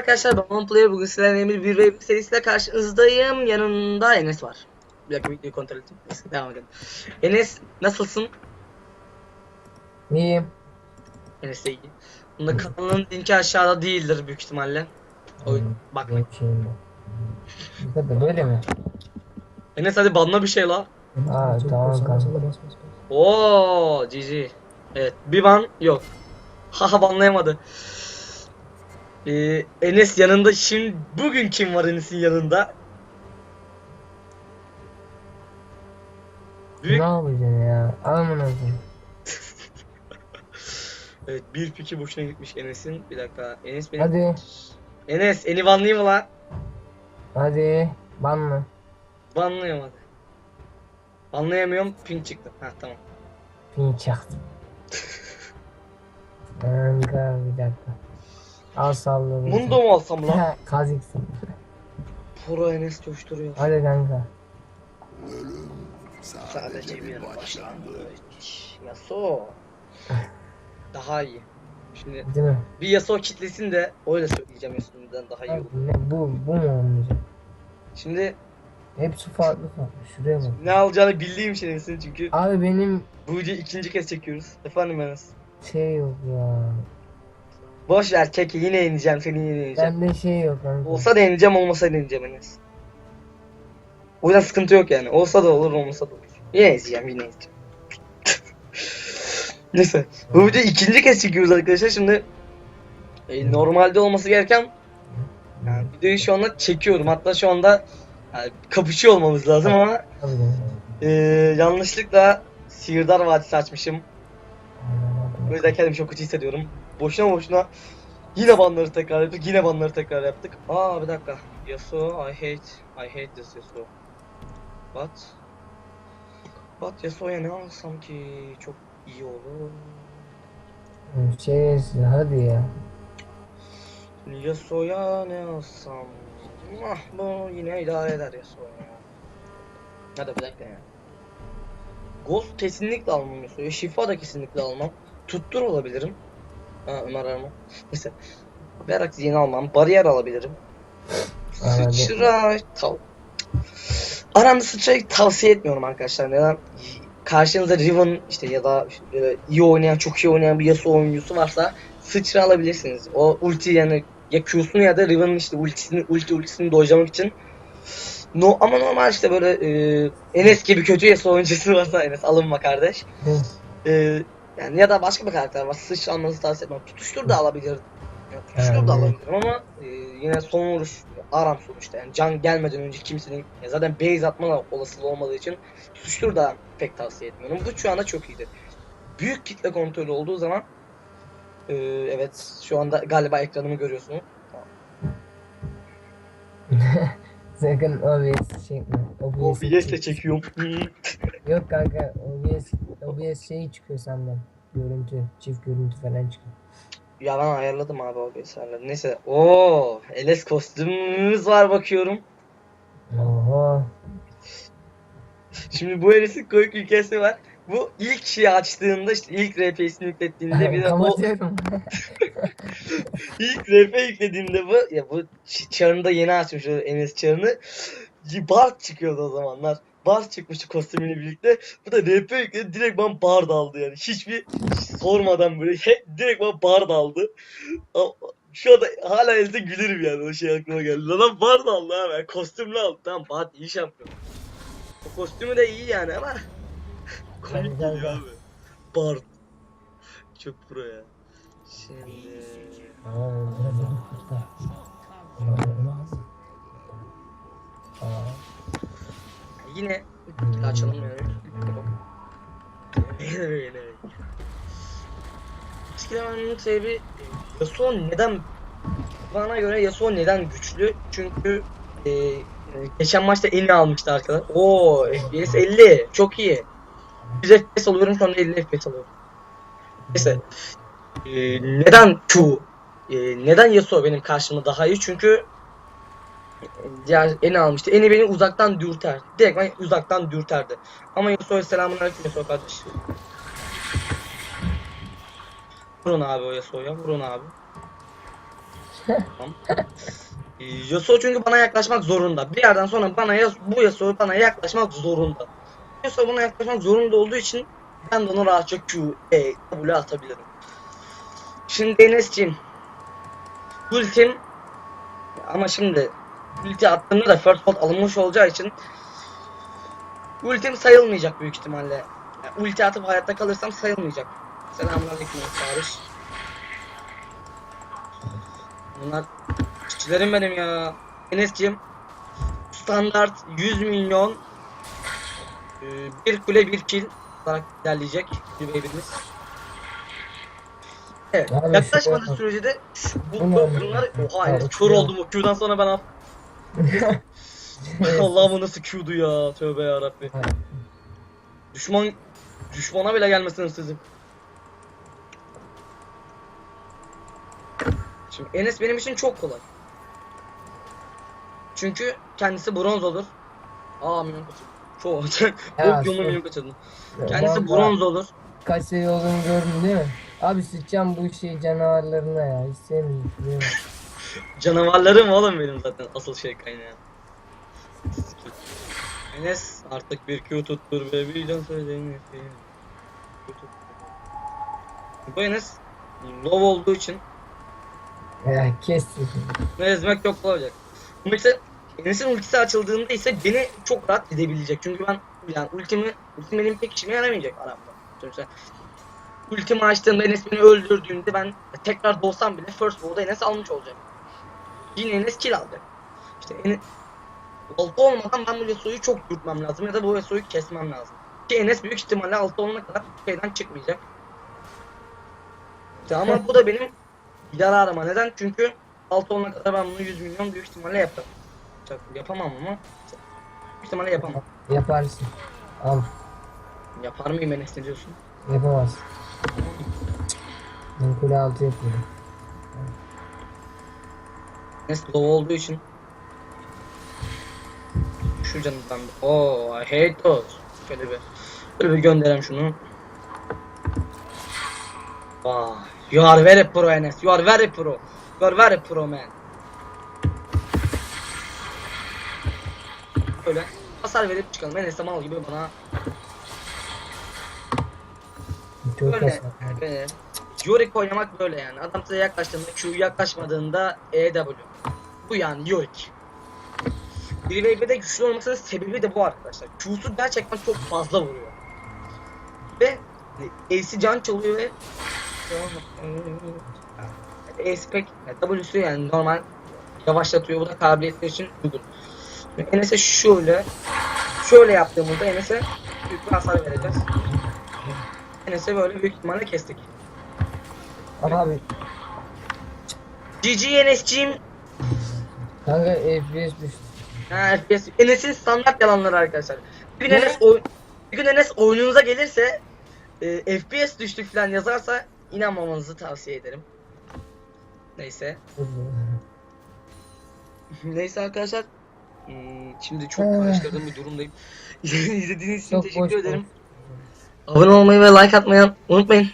arkadaşlar ben OnePlayer bugün sizlerle Emir 1 ve 1 serisiyle karşınızdayım. Yanımda Enes var. Bir dakika videoyu kontrol edeyim. Neyse devam edelim. Enes nasılsın? İyiyim. Enes de iyi. Bunda kanalın linki aşağıda değildir büyük ihtimalle. O Hmm, bakma. Geçeyim bu. Bu kadar böyle mi? Enes hadi banla bir şey la. Aa tamam kanka. Oo GG. Evet bir ban yok. Haha banlayamadı. Ee, Enes yanında şimdi bugün kim var Enes'in yanında? Ne Büyük yapacaksın ya? Aman Allah'ım. Evet bir piki boşuna gitmiş Enes'in. Bir dakika. Enes benim. Hadi. Enes eni banlayayım mı lan? Hadi. Banla. Banlıyorum hadi. Banlayamıyorum. Ping çıktı. Ha tamam. Pin çaktım. Kanka bir dakika. Al salladım. Mundo mu alsam lan? Kazıksın. Pro Enes coşturuyor. Hadi kanka. Sadece bir başlangıç. Yasuo. Daha iyi. Şimdi Değil mi? bir Yasuo kitlesin de öyle söyleyeceğim Yasuo'dan daha iyi olur. Ne, bu, bu mu olmayacak? Şimdi Hepsi farklı farklı. Şuraya bak. ne alacağını bildiğim şey Enes'in çünkü Abi benim bu ikinci kez çekiyoruz. Efendim Enes. şey yok ya. Boş ver keke yine yeneceğim seni yine yeneceğim. Bende şey yok kanka. Olsa da yeneceğim olmasa da yeneceğim Enes. O yüzden sıkıntı yok yani. Olsa da olur olmasa da olur. Yine ezeceğim yine ezeceğim. Neyse. Bu videoyu ikinci kez çekiyoruz arkadaşlar. Şimdi e, normalde olması gereken yani videoyu şu anda çekiyorum. Hatta şu anda yani kapışıyor olmamız lazım ama e, yanlışlıkla Sihirdar Vadisi açmışım. O yüzden kendimi çok kötü hissediyorum. Boşuna boşuna yine banları tekrar yaptık, yine banları tekrar yaptık. Aa bir dakika. Yasuo, I hate, I hate this Yasuo. What? What Yasuo'ya ne alsam ki çok iyi olur. Şey hadi ya. Yasuo'ya ne alsam? Ah bu yine idare eder Yasuo ya. Hadi bir dakika ya. Ghost kesinlikle almam Yasuo'ya. Şifa da kesinlikle almam. Tuttur olabilirim. Ha Ömer Arma. Neyse. Berak yeni almam. Bariyer alabilirim. Anladım. Sıçra tav. Aramda sıçrayı tavsiye etmiyorum arkadaşlar. Neden? Karşınızda Riven işte ya da e, iyi oynayan, çok iyi oynayan bir Yasuo oyuncusu varsa sıçra alabilirsiniz. O ulti yani ya Q'sunu ya da Riven'ın işte ultisini, ulti ultisini dojlamak için. No, ama normal işte böyle e, Enes gibi kötü Yasuo oyuncusu varsa Enes alınma kardeş. E, yani ya da başka bir karakter var. Sıçra almanızı tavsiye etmem. Tutuştur da alabilir. Yani tutuştur da alabilirim ama e, yine son vuruş aram sonuçta. Yani can gelmeden önce kimsenin ya zaten base atma olasılığı olmadığı için tutuştur da pek tavsiye etmiyorum. Bu şu anda çok iyidir. Büyük kitle kontrolü olduğu zaman e, evet şu anda galiba ekranımı görüyorsunuz. Sakın OBS çekme. OBS, OBS'le çekiyorum. Yok kanka OBS, OBS şey çıkıyor senden. Görüntü, çift görüntü falan çıkıyor. ya ben ayarladım abi OBS'lerle. Neyse. Oo, LS kostümümüz var bakıyorum. Oho. Şimdi bu Enes'in koyuk ülkesi var. Bu ilk şeyi açtığında işte ilk RP'sini yüklettiğinde bir de o ilk RP yüklediğimde bu ya bu ç- çarını da yeni açmış o Enes çarını. Bard çıkıyordu o zamanlar. Bard çıkmıştı kostümüyle birlikte. Bu da RP yükledi direkt bana Bard aldı yani. Hiçbir sormadan böyle he, direkt bana Bard aldı. Şu anda hala elde gülerim yani o şey aklıma geldi. Lan Bard aldı ha ben kostümlü aldım. Tamam Bard iyi şampiyon. O kostümü de iyi yani ama komik güzel. abi. Bard. Çok pro ya. Şimdi... Yine Hmm. yani. Yine yine. Eskilemenin sebebi Yasuo neden bana göre Yasuo neden güçlü? Çünkü e, geçen maçta elini almıştı arkadaşlar. Oo FPS 50 çok iyi. 100 FPS alıyorum şu anda 50 FPS alıyorum. Neyse. E, neden Q? E, neden Yasuo benim karşımda daha iyi? Çünkü diğer eni almıştı. Eni beni uzaktan dürter. Direkt ben uzaktan dürterdi. Ama Yasuo'ya selamun aleyküm Yasuo kardeş. Vurun abi o Yasuo'ya. Vurun abi. Tamam. Ee, Yasuo çünkü bana yaklaşmak zorunda. Bir yerden sonra bana Yas- bu Yasuo bana yaklaşmak zorunda. Bana yaklaşmak zorunda olduğu için ben de ona rahatça Q, E, W atabilirim. Şimdi Enes'ciğim. Ultim ama şimdi ulti attığımda da first blood alınmış olacağı için ultim sayılmayacak büyük ihtimalle. Yani ulti atıp hayatta kalırsam sayılmayacak. Selamünaleyküm Barış. Bunlar işçilerim benim ya. Enes'ciğim standart 100 milyon e, bir kule bir kill olarak ilerleyecek baby'miz. Evet, şu yaklaşmadığı sürece de şu- bu, Bu bu, bunlar oha Enes kör oldum o Q'dan sonra ben af. Allah'ım o nasıl Q'du ya tövbe yarabbi. Düşman düşmana bile gelmesin sizin. Şimdi Enes benim için çok kolay. Çünkü kendisi bronz olur. Aa milyon kaçırdım. Çok Yok yolunu şu- milyon kaçırdım. Kendisi bronz olur. Kaç seviye olduğunu gördün değil mi? Abi sıçacağım bu şey canavarlarına ya. Hiç sevmiyorum. Canavarlarım oğlum benim zaten asıl şey kaynağı. Enes artık bir Q tuttur be bir can söyleyeyim. Tuttur. Bu Enes low olduğu için Ya kes. ne ezmek yok olacak. Bu ise Enes'in ultisi açıldığında ise beni çok rahat edebilecek. Çünkü ben yani ultimi, ultim benim pek işime yaramayacak aramda. Sonuçta ultimi açtığımda Enes beni öldürdüğünde ben tekrar doğsam bile first wall'da Enes almış olacak. Yine Enes kill alacak. İşte Enes, altı olmadan ben bu Yasuo'yu çok yürütmem lazım ya da bu Yasuo'yu kesmem lazım. Ki Enes büyük ihtimalle altı olana kadar şeyden çıkmayacak. İşte ama bu da benim yararıma. Neden? Çünkü altı olana kadar ben bunu 100 milyon büyük ihtimalle yaparım. Çok Yapamam ama büyük ihtimalle yapamam. Yaparsın. Al. Yapar mıyım Enes ne diyorsun? Yapamazsın. Ben kule altı yapıyorum. Enes low olduğu için şu canından bir Oo, I hate those. Şöyle bir şöyle bir gönderem şunu. Vay. You are very pro Enes. You are very pro. You are very pro man. Böyle hasar verip çıkalım. Enes'e mal gibi bana Böyle, böyle. Yorick oynamak böyle yani. Adam size yaklaştığında Q yaklaşmadığında EW. Bu yani Yorick. 1 ve 1'de güçlü olmasının sebebi de bu arkadaşlar. Q'su gerçekten çok fazla vuruyor. Ve Ace'i can çalıyor ve Ace pek W'su yani normal yavaşlatıyor. Bu da kabiliyetleri için uygun. Şimdi Enes'e şöyle şöyle yaptığımızda Enes'e büyük bir hasar vereceğiz. Enes'e böyle büyük ihtimalle kestik. Abi GG Enes'ciğim. kanka FPS düştü. Ha, FPS. Enes'in standart yalanları arkadaşlar. Bir gün Ne? Enes, oy- bir gün Enes oyununuza gelirse e, FPS düştük falan yazarsa inanmamanızı tavsiye ederim. Neyse. Neyse arkadaşlar. Hmm, Şimdi çok karıştırdığım bir durumdayım. İzlediğiniz için Çok teşekkür boş ederim. Abone olmayı ve like atmayı unutmayın.